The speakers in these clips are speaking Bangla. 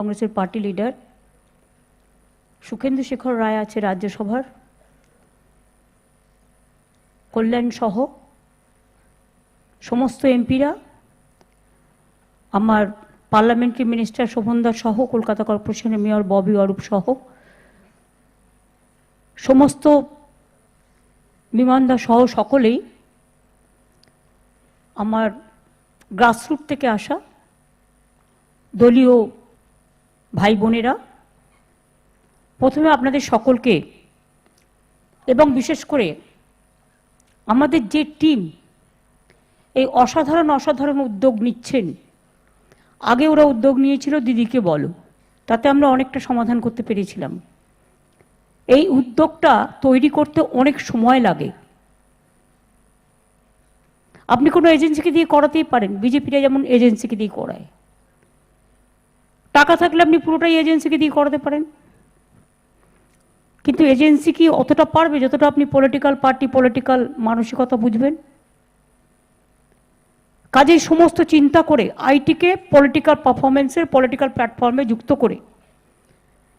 কংগ্রেসের পার্টি লিডার সুখেন্দু শেখর রায় আছে রাজ্যসভার, কল্যাণ সহ সমস্ত এমপিরা, আমার পার্লামেন্টারি মিনিস্টার শোভনদার সহ, কলকাতা কর্পোরেশনের মেয়র ববি অরূপ সহ, সমস্ত বিমানদা সহ সকলেই আমার গ্রাসরুট থেকে আসা দলীয় ভাই বোনেরা, প্রথমে আপনাদের সকলকে এবং বিশেষ করে আমাদের যে টিম, এই অসাধারণ অসাধারণ উদ্যোগ নিচ্ছেন, আগে ওরা উদ্যোগ নিয়েছিল, দিদিকে বলো, তাতে আমরা অনেকটা সমাধান করতে পেরেছিলাম। এই উদ্যোগটা তৈরি করতে অনেক সময় লাগে। আপনি কোনো এজেন্সিকে দিয়ে করাতেই পারেন, বিজেপিরা যেমন এজেন্সিকে দিয়ে করায়। টাকা থাকলে আপনি পুরোটাই এজেন্সিকে দিয়ে করাতে পারেন। কিন্তু এজেন্সি কি অতটা পারবে যতটা আপনি পলিটিক্যাল পার্টি পলিটিক্যাল মানসিকতা বুঝবেন? কাজেই সমস্ত চিন্তা করে আইটিকে পলিটিক্যাল পারফরমেন্সের পলিটিক্যাল প্ল্যাটফর্মে যুক্ত করে।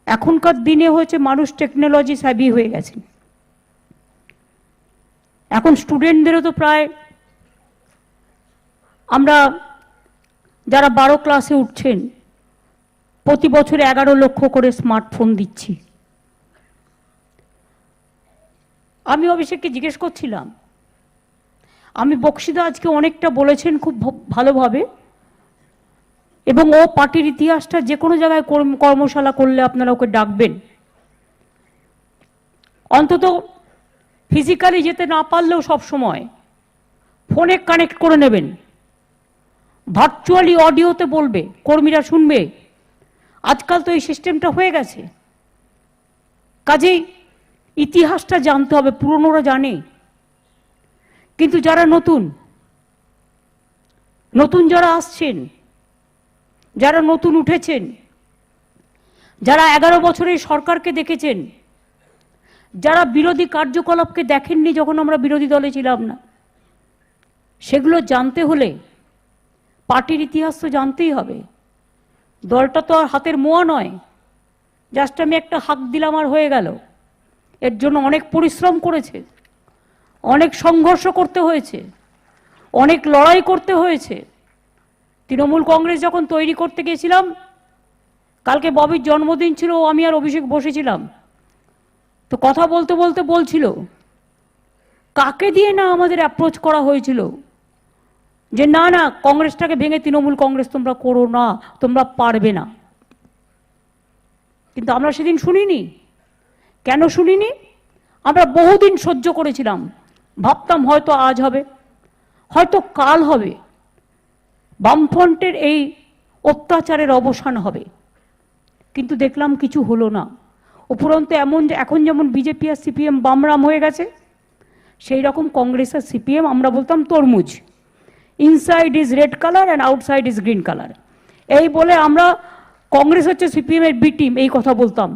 এখনকার দিনে হয়েছে মানুষ টেকনোলজি স্যাভি হয়ে গেছে। এখন স্টুডেন্টদেরও তো প্রায় আমরা যারা বারো ক্লাসে উঠছেন প্রতি বছর এগারো লক্ষ করে স্মার্টফোন দিচ্ছি। আমি অভিষেককে জিজ্ঞেস করছিলাম, আমি বক্সিদা আজকে অনেকটা বলেছেন খুব ভালোভাবে এবং ও পার্টির ইতিহাসটা যে কোনো জায়গায় কর্ম- কর্মশালা করলে আপনারা ওকে ডাকবেন। অন্তত ফিজিক্যালি যেতে না পারলেও সব সময় ফোনে কানেক্ট করে নেবেন। ভার্চুয়ালি অডিওতে বলবে, কর্মীরা শুনবে আজকাল তো এই সিস্টেমটা হয়ে গেছে। কাজেই ইতিহাসটা জানতে হবে, পুরনোরা জানে। কিন্তু যারা নতুন নতুন যারা আসছেন, যারা নতুন উঠেছেন, যারা এগারো বছরের সরকারকে দেখেছেন, যারা বিরোধী কার্যকলাপকে দেখেননি যখন আমরা বিরোধী দলে ছিলাম না, সেগুলো জানতে হলে, পার্টির ইতিহাস তো জানতেই হবে। দলটা তো আর হাতের মোয়া নয়। জাস্ট আমি একটা হাক দিলাম আর হয়ে গেল। এর জন্য অনেক পরিশ্রম করেছে। অনেক সংঘর্ষ করতে হয়েছে। অনেক লড়াই করতে হয়েছে। তৃণমূল কংগ্রেস যখন তৈরি করতে গেছিলাম, কালকে ববির জন্মদিন ছিল আমি আর অভিষেক বসেছিলাম। তো কথা বলতে বলতে বলছিল, কাকে দিয়ে না আমাদের অ্যাপ্রোচ করা হয়েছিল? যে, না না, কংগ্রেসটাকে ভেঙে তৃণমূল কংগ্রেস তোমরা করো না, তোমরা পারবে না। কিন্তু আমরা সেদিন শুনিনি। কেন শুনিনি? আমরা বহুদিন সহ্য করেছিলাম। ভাবতাম হয়তো আজ হবে, হয়তো কাল হবে। বামফ্রন্টের এই অত্যাচারের অবসান হবে। কিন্তু দেখলাম কিছু হলো না। উপরন্তু এমন যে, এখন যেমন বিজেপি আর সিপিএম বামরাম হয়ে গেছে সেই রকম কংগ্রেস আর সিপিএম আমরা বলতাম তরমুজ। Inside is red colour and outside is green colour এই বলে আমরা কংগ্রেস হচ্ছে সিপিএমের বি টিম এই কথা বলতাম।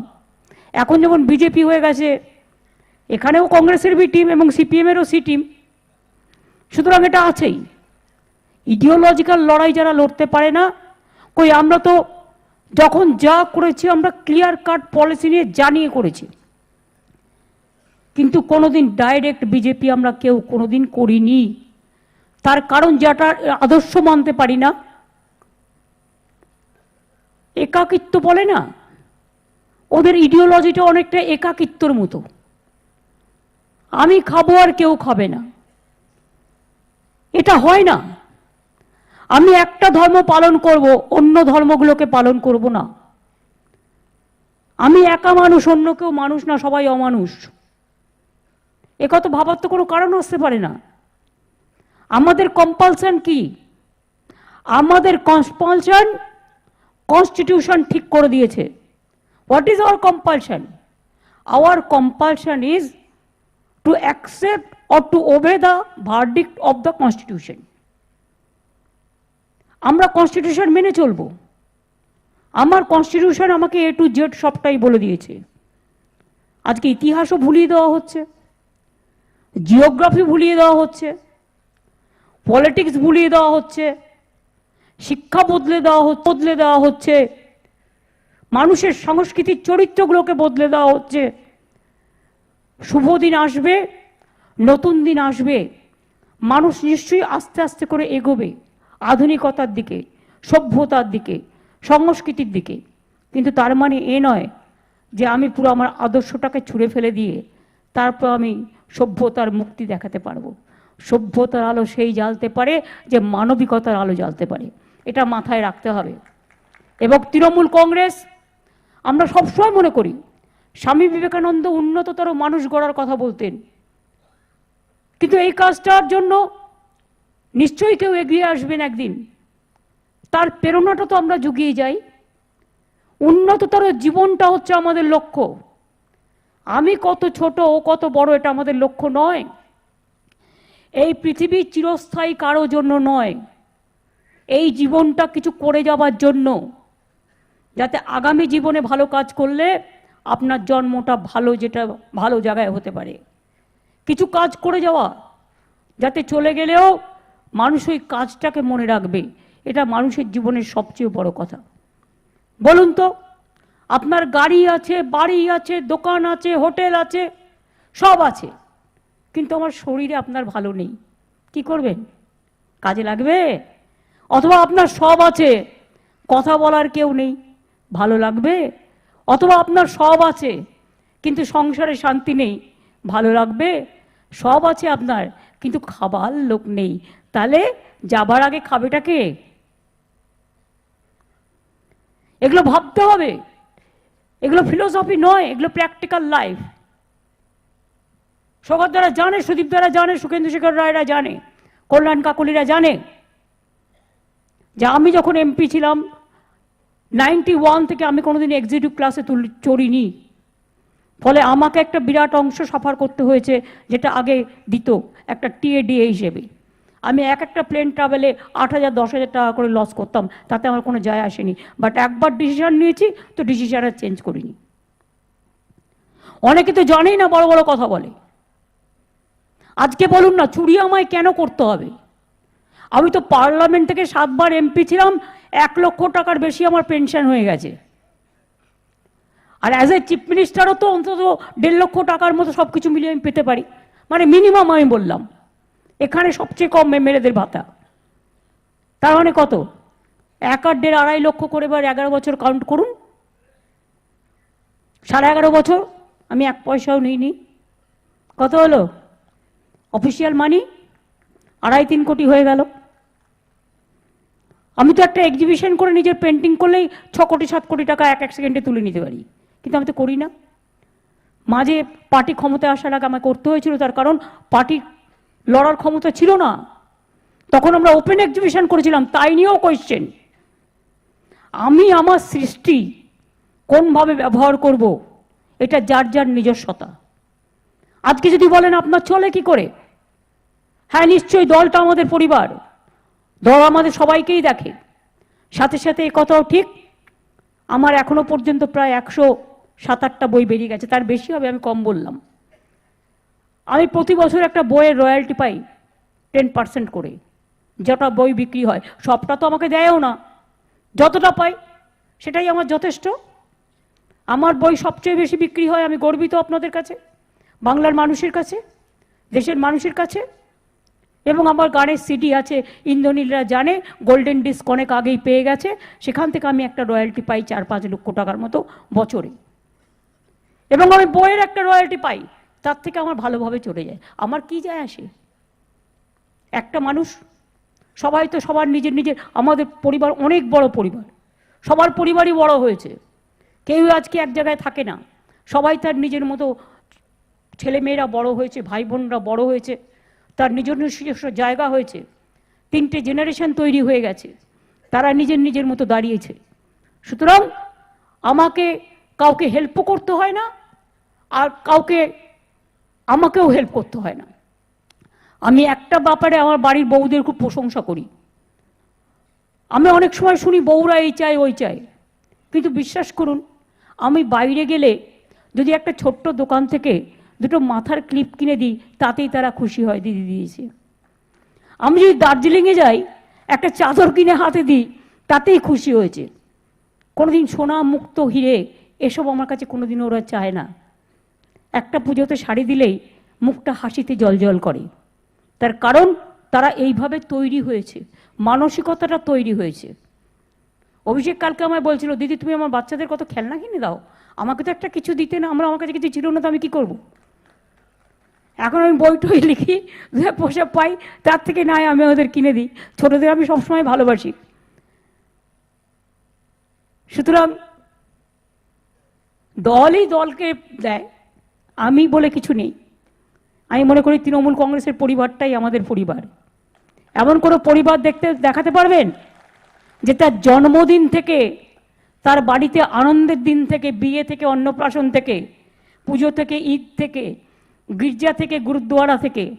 এখন যেমন বিজেপি হয়ে গেছে, এখানেও কংগ্রেসের বি টিম এবং সিপিএমেরও সি টিম সুতরাং এটা আছেই। ইডিওলজিক্যাল লড়াই যারা লড়তে পারে না, কই আমরা তো যখন যা করেছি আমরা ক্লিয়ার কাট পলিসি নিয়ে জানিয়ে করেছি। কিন্তু কোনোদিন ডাইরেক্ট বিজেপি আমরা কেউ কোনোদিন করিনি। তার কারণ যেটা আদর্শ মানতে পারি না। একাকিত্ব বলে না? ওদের ইডিওলজিটা অনেকটা একাকিত্বর মতো। আমি খাব আর কেউ খাবে না। এটা হয় না। আমি একটা ধর্ম পালন করব, অন্য ধর্মগুলোকে পালন করব না। আমি একা মানুষ, অন্য কেউ মানুষ না, সবাই অমানুষ। এ কথা ভাবার তো কোনো কারণ আসতে পারে না। আমাদের কম্পালশন কি? আমাদের কম্পালশন কনস্টিটিউশন ঠিক করে দিয়েছে। What is our compulsion our compulsion is to accept or to obey the verdict of the constitution আমরা কনস্টিটিউশন মেনে চলবো। আমার কনস্টিটিউশন আমাকে এ টু জেড সবটাই বলে দিয়েছে। আজকে ইতিহাসও ভুলিয়ে দেওয়া হচ্ছে। জিওগ্রাফি ভুলিয়ে দেওয়া হচ্ছে। পলিটিক্স ভুলিয়ে দেওয়া হচ্ছে, শিক্ষা বদলে দেওয়া বদলে দেওয়া হচ্ছে, মানুষের সংস্কৃতির চরিত্রগুলোকে বদলে দেওয়া হচ্ছে। শুভ দিন আসবে, নতুন দিন আসবে, মানুষ নিশ্চয়ই আস্তে আস্তে করে এগোবে, আধুনিকতার দিকে, সভ্যতার দিকে, সংস্কৃতির দিকে। কিন্তু তার মানে এ নয় যে আমি পুরো আমার আদর্শটাকে ছুঁড়ে ফেলে দিয়ে তারপর আমি সভ্যতার মুক্তি দেখাতে পারব। সভ্যতার আলো সেই জ্বালতে পারে যে মানবিকতার আলো জ্বালতে পারে। এটা মাথায় রাখতে হবে। এবং তৃণমূল কংগ্রেস, আমরা সবসময় মনে করি, স্বামী বিবেকানন্দ উন্নততর মানুষ গড়ার কথা বলতেন। কিন্তু এই কাজটার জন্য নিশ্চয়ই কেউ এগিয়ে আসবেন একদিন। তার প্রেরণাটা তো আমরা জুগিয়ে যাই। উন্নততর জীবনটা হচ্ছে আমাদের লক্ষ্য। আমি কত ছোট, ও কত বড়, এটা আমাদের লক্ষ্য নয়। এই পৃথিবী চিরস্থায়ী কারও জন্য নয়। এই জীবনটা কিছু করে যাবার জন্য। যাতে আগামী জীবনে ভালো কাজ করলে আপনার জন্মটা ভালো যেটা, ভালো জায়গায় হতে পারে। কিছু কাজ করে যাওয়া, যাতে চলে গেলেও মানুষ ওই কাজটাকে মনে রাখবে। এটা মানুষের জীবনের সবচেয়ে বড় কথা। বলুন তো, আপনার গাড়ি আছে, বাড়ি আছে, দোকান আছে, হোটেল আছে, সব আছে। কিন্তু আমার শরীরে আপনার ভালো নেই। কি করবেন? কাজে লাগবে? অথবা আপনার সব আছে, কথা বলার কেউ নেই, ভালো লাগবে? অথবা আপনার সব আছে, কিন্তু সংসারে শান্তি নেই, ভালো লাগবে? সব আছে আপনার, কিন্তু খাবার লোক নেই। তাহলে যাবার আগে খাবেটাকে এগুলো ভাবতে হবে। এগুলো ফিলোসফি নয়, এগুলো প্র্যাকটিক্যাল লাইফ সগর দ্বারা জানে, সুদীপ দ্বারা জানে, সুখেন্দু শেখর রায়রা জানে, কল্যাণ কাকলিরা জানে। যে আমি যখন এমপি ছিলাম নাইনটি ওয়ান থেকে আমি কোনোদিন এক্সিকিউটিভ ক্লাসে তুলি, চড়িনি। ফলে আমাকে একটা বিরাট অংশ সাফার করতে হয়েছে, যেটা আগে দিত, একটা টিএডিএ হিসেবে। আমি এক একটা প্লেন ট্রাভেলে আট হাজার, দশ হাজার টাকা করে লস করতাম, তাতে আমার কোনো যায় আসেনি। বাট একবার ডিসিশন নিয়েছি, তো ডিসিশন আর চেঞ্জ করিনি। অনেকে তো জানেই না, বড় বড় কথা বলে। আজকে বলুন না, চুরি আমায় কেন করতে হবে? আমি তো পার্লামেন্ট থেকে সাতবার এমপি ছিলাম, এক লক্ষ টাকার বেশি আমার পেনশন হয়ে গেছে। আর অ্যাজ এ চিফ মিনিস্টারও তো অন্তত দেড় লক্ষ টাকার মতো সব কিছু মিলিয়ে আমি পেতে পারি। মানে মিনিমাম আমি বললাম। এখানে সবচেয়ে কম এমএলএদের ভাতা। তার মানে কত? এক আর দেড় আড়াই লক্ষ করে এবার এগারো বছর কাউন্ট করুন। সাড়ে এগারো বছর, আমি এক পয়সাও নিইনি। কত হলো? অফিসিয়াল মানি আড়াই তিন কোটি হয়ে গেল। আমি তো একটা এক্সিবিশন করে নিজের পেন্টিং করলেই ছ কোটি, সাত কোটি টাকা এক এক সেকেন্ডে তুলে নিতে পারি। কিন্তু আমি তো করি না। মাঝে পার্টি ক্ষমতায় আসার আগে আমাকে করতে হয়েছিল, তার কারণ পার্টি লড়ার ক্ষমতা ছিল না। তখন আমরা ওপেন এক্সিবিশন করেছিলাম, তাই নিয়েও কোয়েশ্চেন আমি আমার সৃষ্টি কোনভাবে ব্যবহার করব, এটা যার যার নিজস্বতা। আজকে যদি বলেন আপনার চলে কি করে? হ্যাঁ নিশ্চয়ই দলটা আমাদের পরিবার। দল আমাদের সবাইকেই দেখে। সাথে সাথে এ কথাও ঠিক, আমার এখনও পর্যন্ত প্রায় একশো সাত আটটা বই বেরিয়ে গেছে, তার বেশি হবে আমি কম বললাম। আমি প্রতি বছর একটা বইয়ের রয়্যালটি পাই টেন পার্সেন্ট করে, যটা বই বিক্রি হয়। সবটা তো আমাকে দেয়ও না। যতটা পাই, সেটাই আমার যথেষ্ট। আমার বই সবচেয়ে বেশি বিক্রি হয়, আমি গর্বিত আপনাদের কাছে, বাংলার মানুষের কাছে, দেশের মানুষের কাছে। এবং আমার গানের সিডি আছে, ইন্দ্রনীলরা জানে গোল্ডেন ডিস্ক অনেক আগেই পেয়ে গেছে। সেখান থেকে আমি একটা রয়্যালটি পাই চার পাঁচ লক্ষ টাকার মতো বছরে। এবং আমি বইয়ের একটা রয়্যালটি পাই, তার থেকে আমার ভালোভাবে চলে যায়। আমার কি যায় আসে? একটা মানুষ, সবাই তো সবার নিজের নিজের, আমাদের পরিবার অনেক বড় পরিবার। সবার পরিবারই বড় হয়েছে। কেউ আজকে এক জায়গায় থাকে না। সবাই তার নিজের মতো ছেলেমেয়েরা বড় হয়েছে ভাই বোনরা বড় হয়েছে। তার নিজের নিজস্ব জায়গা হয়েছে। তিনটে জেনারেশন তৈরি হয়ে গেছে। তারা নিজের নিজের মতো দাঁড়িয়েছে। সুতরাং আমাকে কাউকে হেল্পও করতে হয় না, আর কাউকে আমাকেও হেল্প করতে হয় না। আমি একটা ব্যাপারে আমার বাড়ির বউদের খুব প্রশংসা করি। আমি অনেক সময় শুনি, বউরা এই চাই ওই চাই কিন্তু বিশ্বাস করুন, আমি বাইরে গেলে যদি একটা ছোট্ট দোকান থেকে দুটো মাথার ক্লিপ কিনে দিই, তাতেই তারা খুশি হয়, দিদি দিয়েছে। আমি যদি দার্জিলিংয়ে যাই, একটা চাদর কিনে হাতে দিই, তাতেই খুশি হয়েছে। কোনোদিন সোনা মুক্ত হিরে, এসব আমার কাছে কোনোদিন ওরা চায় না। একটা পুজোতে শাড়ি দিলেই মুখটা হাসিতে জলজল করে। তার কারণ, তারা এইভাবে তৈরি হয়েছে, মানসিকতাটা তৈরি হয়েছে। অভিষেক কালকে আমায় বলছিল, দিদি, তুমি আমার বাচ্চাদের কত খেলনা কিনে দাও? আমাকে তো একটা কিছু দিতে না, আমরা আমার কাছে কিছু ছিল না, তো আমি কী করব? এখন আমি বই টই লিখি পোশাক পাই, তার থেকে নাই আমি ওদের কিনে দিই। ছোটদের আমি সবসময় ভালোবাসি। সুতরাং দলই দলকে দেয়, আমি বলে কিছু নেই। আমি মনে করি তৃণমূল কংগ্রেসের পরিবারটাই আমাদের পরিবার। এমন কোনো পরিবার দেখতে, দেখাতে পারবেন? যে তার জন্মদিন থেকে, তার বাড়িতে আনন্দের দিন থেকে, বিয়ে থেকে, অন্নপ্রাশন থেকে, পুজো থেকে, ঈদ থেকে গির্জা থেকে, গুরুদ্বারা থেকে,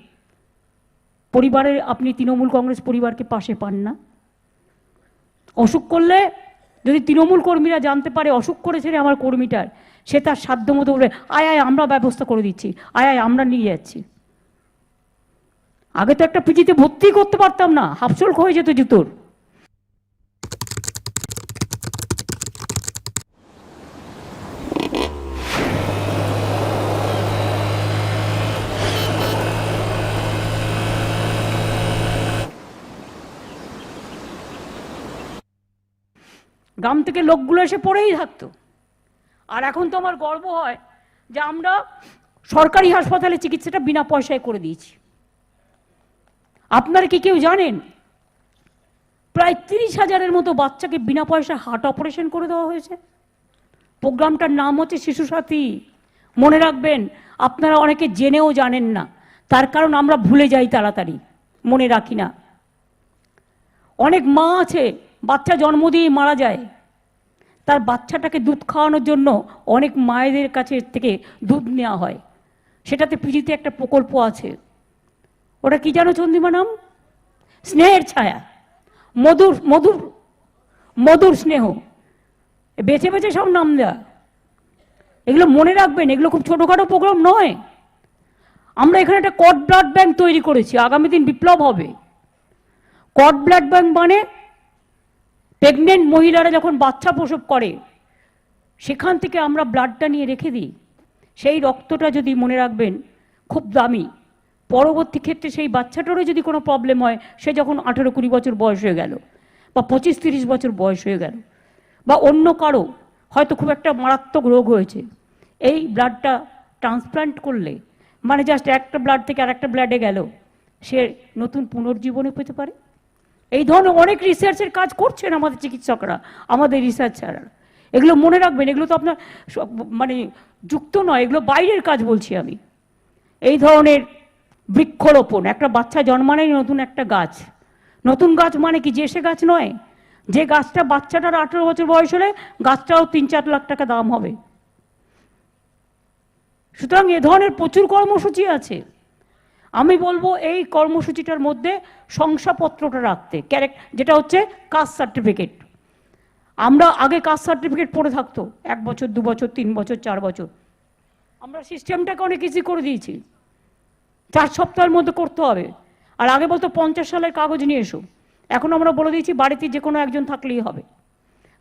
পরিবারের, আপনি তৃণমূল কংগ্রেস পরিবারকে পাশে পান না। অসুখ করলে, যদি তৃণমূল কর্মীরা জানতে পারে, অসুখ করেছে রে আমার কর্মীটার, সে তার সাধ্য মতো বলবে আয় আয়, আমরা ব্যবস্থা করে দিচ্ছি। আয় আয়, আমরা নিয়ে যাচ্ছি। আগে তো একটা পিজিতে ভর্তি করতে পারতাম না হাফসল্ক হয়ে যেত জুতোর। গ্রাম থেকে লোকগুলো এসে পড়েই থাকতো। আর এখন তো আমার গর্ব হয় যে আমরা সরকারি হাসপাতালে চিকিৎসাটা বিনা পয়সায় করে দিয়েছি। আপনারা কি কেউ জানেন? প্রায় তিরিশ হাজারের মতো বাচ্চাকে বিনা পয়সায় হার্ট অপারেশন করে দেওয়া হয়েছে। প্রোগ্রামটার নাম হচ্ছে শিশু সাথী। মনে রাখবেন, আপনারা অনেকে জেনেও জানেন না, তার কারণ আমরা ভুলে যাই তাড়াতাড়ি, মনে রাখি না। অনেক মা আছে, বাচ্চা জন্ম দিয়ে মারা যায়। তার বাচ্চাটাকে দুধ খাওয়ানোর জন্য অনেক মায়েদের কাছে থেকে দুধ নেওয়া হয়। সেটাতে পিজিতে একটা প্রকল্প আছে। ওটা কি জানো চন্দ্রিমা নাম? স্নেহের ছায়া। মধুর মধুর মধুর স্নেহ। বেছে বেছে সব নাম দেওয়া এগুলো মনে রাখবেন, এগুলো খুব ছোটোখাটো প্রোগ্রাম নয়। আমরা এখানে একটা কট ব্লাড ব্যাংক তৈরি করেছি। আগামী দিন বিপ্লব হবে। কট ব্লাড ব্যাংক মানে প্রেগনেন্ট মহিলারা যখন বাচ্চা প্রসব করে, সেখান থেকে আমরা ব্লাডটা নিয়ে রেখে দিই। সেই রক্তটা যদি মনে রাখবেন, খুব দামি। পরবর্তী ক্ষেত্রে সেই বাচ্চাটারও যদি কোনো প্রবলেম হয়, সে যখন আঠেরো কুড়ি বছর বয়স হয়ে গেল, বা পঁচিশ তিরিশ বছর বয়স হয়ে গেল, বা অন্য কারও হয়তো খুব একটা মারাত্মক রোগ হয়েছে, এই ব্লাডটা ট্রান্সপ্লান্ট করলে মানে জাস্ট একটা ব্লাড থেকে আর একটা ব্লাডে গেল, সে নতুন পুনর্জীবনে পেতে পারে। এই ধরনের অনেক রিসার্চের কাজ করছেন আমাদের চিকিৎসকরা, আমাদের রিসার্চাররা এগুলো মনে রাখবেন, এগুলো তো আপনার মানে যুক্ত নয়, এগুলো বাইরের কাজ বলছি আমি। এই ধরনের বৃক্ষরোপণ, একটা বাচ্চা জন্মানোই নতুন একটা গাছ। নতুন গাছ মানে কি? যে সে গাছ নয়, যে গাছটা বাচ্চাটার আঠেরো বছর বয়স হলে গাছটাও তিন চার লাখ টাকা দাম হবে। সুতরাং এ ধরনের প্রচুর কর্মসূচি আছে। আমি বলব এই কর্মসূচিটার মধ্যে শংসাপত্রটা রাখতে। ক্যারেক্ট যেটা হচ্ছে কাস্ট সার্টিফিকেট আমরা আগে কাস্ট সার্টিফিকেট পড়ে থাকতো, এক বছর, দু বছর, তিন বছর, চার বছর। আমরা সিস্টেমটাকে অনেক ইজি করে দিয়েছি। চার সপ্তাহের মধ্যে করতে হবে। আর আগে বলতো পঞ্চাশ সালের কাগজ নিয়ে এসো। এখন আমরা বলে দিয়েছি বাড়িতে যে কোনো একজন থাকলেই হবে।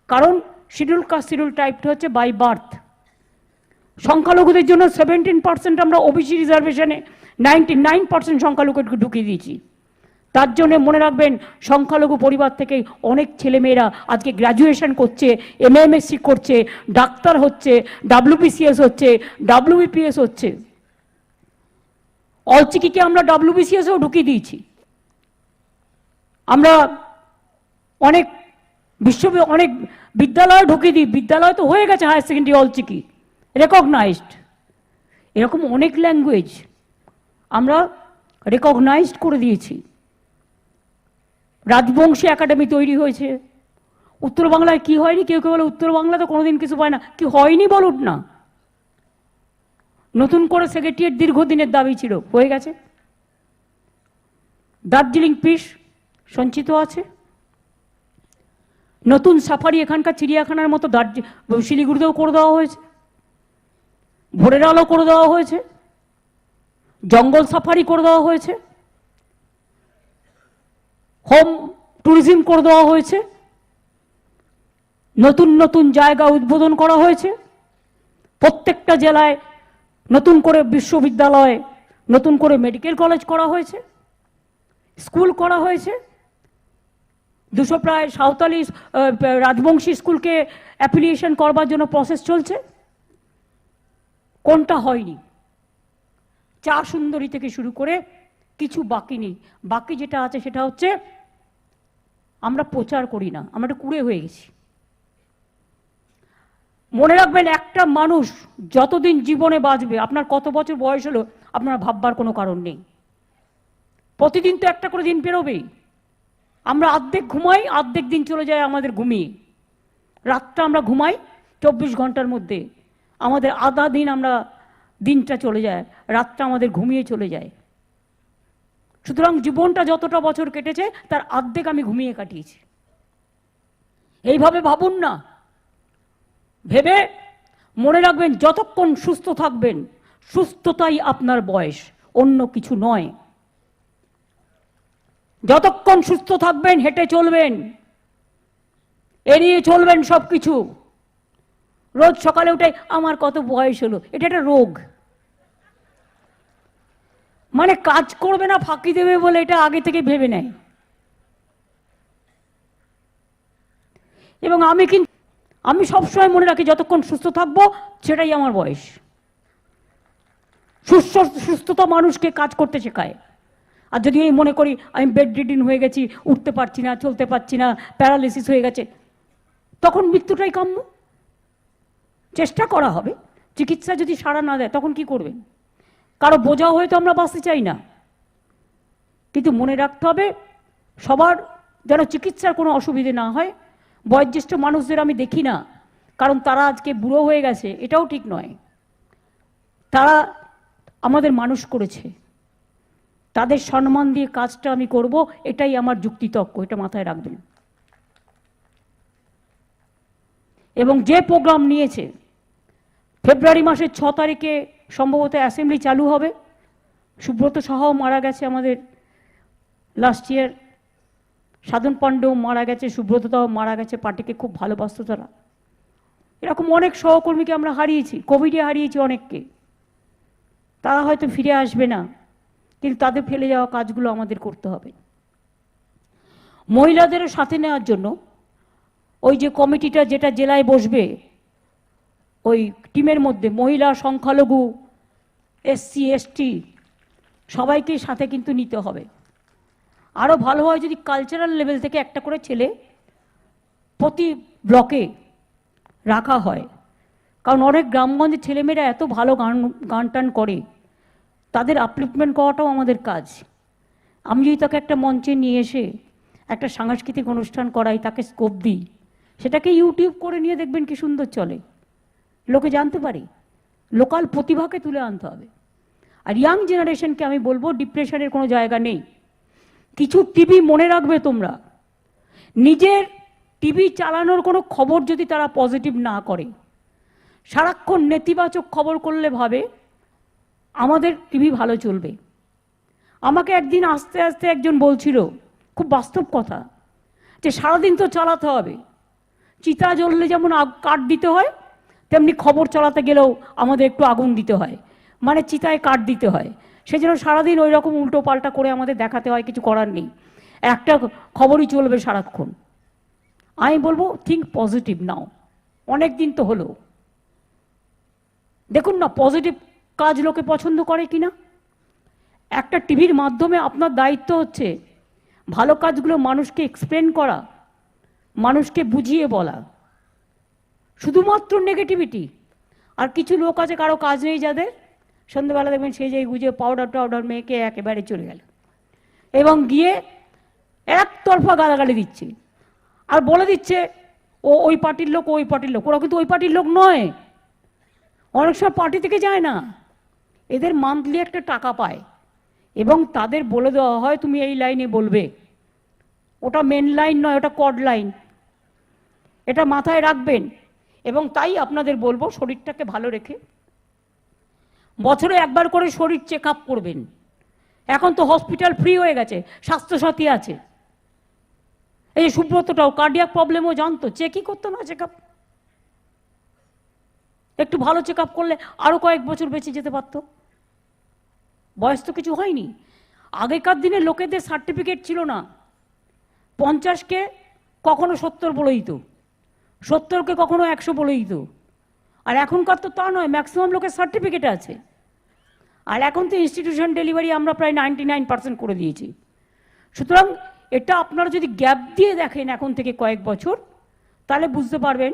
কারণ শিডিউল কাস্ট শিডিউল টাইপটা হচ্ছে বাই বার্থ সংখ্যালঘুদের জন্য সেভেন্টিন পার্সেন্ট আমরা ওবিসি রিজার্ভেশনে নাইনটি নাইন পার্সেন্ট সংখ্যালঘুকে ঢুকিয়ে দিয়েছি। তার জন্য মনে রাখবেন, সংখ্যালঘু পরিবার থেকে অনেক ছেলেমেয়েরা আজকে গ্র্যাজুয়েশন করছে এমএমএসসি করছে, ডাক্তার হচ্ছে ডাব্লিউবিসিএস হচ্ছে ডাব্লিউবিপিএস হচ্ছে। অলচিকিকে আমরা ডাব্লিউবিসিএসও ঢুকিয়ে দিয়েছি। আমরা অনেক বিশ্ব অনেক বিদ্যালয় ঢুকিয়ে দিই, বিদ্যালয় তো হয়ে গেছে হায়ার সেকেন্ডারি অলচিকি রেকগনাইজড এরকম অনেক ল্যাঙ্গুয়েজ আমরা রেকগনাইজড করে দিয়েছি। রাজবংশী একাডেমি তৈরি হয়েছে। উত্তর বাংলায় কি হয়নি? কেউ কেউ বলে উত্তর বাংলা তো কোনোদিন কিছু পায় না। কি হয়নি বলুন না। নতুন করে সেক্রেটারিয়েট দীর্ঘদিনের দাবি ছিল। হয়ে গেছে। দার্জিলিং পিস সঞ্চিত আছে। নতুন সাফারি এখানকার চিড়িয়াখানার মতো দার্জি শিলিগুড়িতেও করে দেওয়া হয়েছে। ভোরের আলো করে দেওয়া হয়েছে। জঙ্গল সাফারি করে দেওয়া হয়েছে। হোম ট্যুরিজম করে দেওয়া হয়েছে। নতুন নতুন জায়গা উদ্বোধন করা হয়েছে। প্রত্যেকটা জেলায় নতুন করে বিশ্ববিদ্যালয়, নতুন করে মেডিকেল কলেজ করা হয়েছে। স্কুল করা হয়েছে। দুশো প্রায় সাঁওতালি রাজবংশী স্কুলকে অ্যাফিলিয়েশন করবার জন্য প্রসেস চলছে। কোনটা হয়নি? চা সুন্দরী থেকে শুরু করে কিছু বাকি নেই। বাকি যেটা আছে সেটা হচ্ছে আমরা প্রচার করি না, আমরা একটু কুড়ে হয়ে গেছি। মনে রাখবেন একটা মানুষ যতদিন জীবনে বাঁচবে, আপনার কত বছর বয়স হলো, আপনার ভাববার কোনো কারণ নেই। প্রতিদিন তো একটা করে দিন পেরোবেই আমরা অর্ধেক ঘুমাই অর্ধেক দিন চলে যায় আমাদের ঘুমিয়ে। রাতটা আমরা ঘুমাই চব্বিশ ঘণ্টার মধ্যে। আমাদের আধা দিন আমরা দিনটা চলে যায়, রাতটা আমাদের ঘুমিয়ে চলে যায়। সুতরাং জীবনটা যতটা বছর কেটেছে, তার অর্ধেক আমি ঘুমিয়ে কাটিয়েছি। এইভাবে ভাবুন না। ভেবে মনে রাখবেন, যতক্ষণ সুস্থ থাকবেন, সুস্থতাই আপনার বয়স, অন্য কিছু নয়। যতক্ষণ সুস্থ থাকবেন, হেঁটে চলবেন, এড়িয়ে চলবেন সব কিছু রোজ সকালে উঠে আমার কত বয়স হলো? এটা একটা রোগ। মানে কাজ করবে না, ফাঁকি দেবে বলে এটা আগে থেকে ভেবে নেয়। এবং আমি কিন্তু, আমি সবসময় মনে রাখি যতক্ষণ সুস্থ থাকব, সেটাই আমার বয়স। সুস্থ, সুস্থতা মানুষকে কাজ করতে শেখায়। আর যদি এই মনে করি আমি বেড রিডিন হয়ে গেছি, উঠতে পারছি না, চলতে পারছি না প্যারালিসিস হয়ে গেছে, তখন মৃত্যুটাই কাম্য। চেষ্টা করা হবে। চিকিৎসা যদি সাড়া না দেয়, তখন কি করবেন? কারও বোঝা হয়ে তো আমরা বাঁচতে চাই না। কিন্তু মনে রাখতে হবে, সবার যেন চিকিৎসার কোনো অসুবিধে না হয়। বয়োজ্যেষ্ঠ মানুষদের আমি দেখি না, কারণ তারা আজকে বুড়ো হয়ে গেছে, এটাও ঠিক নয়। তারা আমাদের মানুষ করেছে। তাদের সম্মান দিয়ে কাজটা আমি করব, এটাই আমার যুক্তিতক্ক এটা মাথায় রাখবেন। এবং যে প্রোগ্রাম নিয়েছে ফেব্রুয়ারি মাসের ছ তারিখে সম্ভবত অ্যাসেম্বলি চালু হবে। সুব্রত সাহাও মারা গেছে আমাদের লাস্ট ইয়ার সাধন পাণ্ডেও মারা গেছে সুব্রততাও মারা গেছে, পার্টিকে খুব ভালোবাসত তারা। এরকম অনেক সহকর্মীকে আমরা হারিয়েছি কোভিডে হারিয়েছি অনেককে। তারা হয়তো ফিরে আসবে না, কিন্তু তাদের ফেলে যাওয়া কাজগুলো আমাদের করতে হবে। মহিলাদেরও সাথে নেওয়ার জন্য ওই যে কমিটিটা যেটা জেলায় বসবে ওই টিমের মধ্যে মহিলা, সংখ্যালঘু এসসি এসটি সবাইকে সাথে কিন্তু নিতে হবে। আরও ভালো হয় যদি কালচারাল লেভেল থেকে একটা করে ছেলে প্রতি ব্লকে রাখা হয়। কারণ অনেক গ্রামগঞ্জের ছেলেমেয়েরা এত ভালো গান গান টান করে, তাদের আপলিফমেন্ট করাটাও আমাদের কাজ। আমি যদি তাকে একটা মঞ্চে নিয়ে এসে একটা সাংস্কৃতিক অনুষ্ঠান করাই, তাকে স্কোপ দিই, সেটাকে ইউটিউব করে নিয়ে দেখবেন কি সুন্দর চলে। লোকে জানতে পারে। লোকাল প্রতিভাকে তুলে আনতে হবে। আর ইয়াং জেনারেশনকে আমি বলব ডিপ্রেশনের কোনো জায়গা নেই। কিছু টিভি মনে রাখবে তোমরা। নিজের টিভি চালানোর কোনো খবর যদি তারা পজিটিভ না করে, সারাক্ষণ নেতিবাচক খবর করলে ভাবে, আমাদের টিভি ভালো চলবে। আমাকে একদিন আস্তে আস্তে একজন বলছিল, খুব বাস্তব কথা, যে সারাদিন তো চালাতে হবে। চিতা জ্বললে যেমন কাঠ দিতে হয় তেমনি খবর চালাতে গেলেও আমাদের একটু আগুন দিতে হয়। মানে চিতায় কাঠ দিতে হয়। সেজন্য সারাদিন ওই রকম উল্টো পাল্টা করে আমাদের দেখাতে হয়, কিছু করার নেই। একটা খবরই চলবে সারাক্ষণ। আমি বলব থিঙ্ক পজিটিভ নাও অনেক দিন তো হলো। দেখুন না পজিটিভ কাজ লোকে পছন্দ করে কি না একটা টিভির মাধ্যমে আপনার দায়িত্ব হচ্ছে ভালো কাজগুলো মানুষকে এক্সপ্লেন করা, মানুষকে বুঝিয়ে বলা। শুধুমাত্র নেগেটিভিটি আর কিছু লোক আছে, কারও কাজ নেই যাদের। সন্ধ্যেবেলা দেখবেন সে যে গুজে পাউডার টাউডার মেয়েকে একেবারে চলে গেল। এবং গিয়ে একতরফা গালাগালি দিচ্ছে। আর বলে দিচ্ছে, ও, ওই পার্টির লোক, ওই পার্টির লোক। ওরা কিন্তু ওই পার্টির লোক নয়। অনেক সময় পার্টি থেকে যায় না। এদের মান্থলি একটা টাকা পায়। এবং তাদের বলে দেওয়া হয়, তুমি এই লাইনে বলবে। ওটা মেন লাইন নয়, ওটা কড লাইন এটা মাথায় রাখবেন। এবং তাই আপনাদের বলব শরীরটাকে ভালো রেখে। বছরে একবার করে শরীর চেক আপ করবেন। এখন তো হসপিটাল ফ্রি হয়ে গেছে, স্বাস্থ্যসাথী আছে। এই সুব্রতটাও কার্ডিয়াক প্রবলেমও জানতো চেকই করতো না চেক একটু ভালো চেক আপ করলে আরও কয়েক বছর বেঁচে যেতে পারতো। বয়স তো কিছু হয়নি। আগেকার দিনে লোকেদের সার্টিফিকেট ছিল না। পঞ্চাশকে কখনো সত্তর বলে দিত সত্তরকে কখনো একশো বলে দিত আর এখনকার তো তা নয় ম্যাক্সিমাম লোকের সার্টিফিকেট আছে। আর এখন তো ইনস্টিটিউশন ডেলিভারি আমরা প্রায় নাইনটি নাইন পার্সেন্ট করে দিয়েছি। সুতরাং এটা আপনারা যদি গ্যাপ দিয়ে দেখেন এখন থেকে কয়েক বছর, তাহলে বুঝতে পারবেন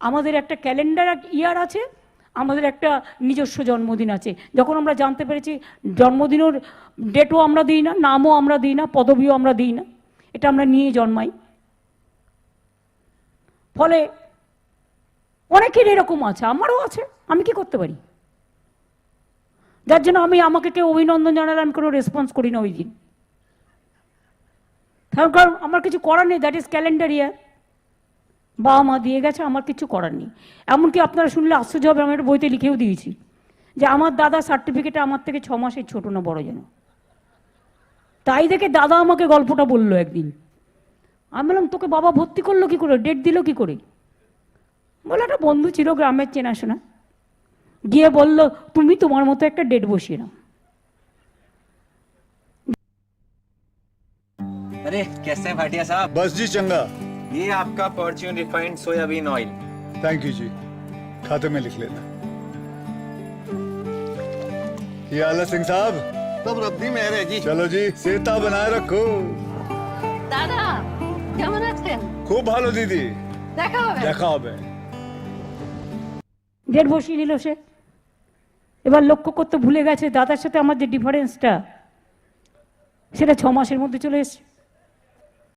আমাদের একটা ক্যালেন্ডার ইয়ার আছে, আমাদের একটা নিজস্ব জন্মদিন আছে। যখন আমরা জানতে পেরেছি জন্মদিনের ডেটও আমরা দিই না, নামও আমরা দিই না, পদবিও আমরা দিই না, এটা আমরা নিয়ে জন্মাই। ফলে অনেকের এরকম আছে, আমারও আছে, আমি কি করতে পারি? যার জন্য আমি আমাকে কেউ অভিনন্দন জানালে আমি কোনো রেসপন্স করি না ওই দিন। কারণ আমার কিছু করার নেই দ্যাট ইজ ক্যালেন্ডার ইয়ার বাবা মা দিয়ে গেছে, আমার কিছু করার নেই। এমনকি আপনারা শুনলে আশ্চর্য হবে, আমি একটা বইতে লিখেও দিয়েছি, যে আমার দাদা সার্টিফিকেটে আমার থেকে ছ মাসের ছোট না বড় যেন। তাই দেখে দাদা আমাকে গল্পটা বলল একদিন। আমি বললাম তোকে বাবা ভর্তি করলো কি করে ডেট দিল কি করে বলে একটা বন্ধু ছিল গ্রামের চেনাশোনা গিয়ে বলল তুমি তোমার মতো একটা ডেট বসিয়ে নাও अरे कैसे हैं भाटिया साहब बस जी चंगा ये आपका Fortune refined soybean oil thank you जी खाते में लिख लेना ये आला सिंह साहब सब रद्दी मेहर है जी चलो जी सेता बनाए रखो দাদা কেমন আছেন? খুব ভালো দিদি। দেখা হবে? দেখা হবে। ডেট বসিয়ে নিল সে। এবার লক্ষ্য করতে ভুলে গেছে দাদার সাথে আমার যে ডিফারেন্সটা সেটা ছ মাসের মধ্যে চলে এসছে।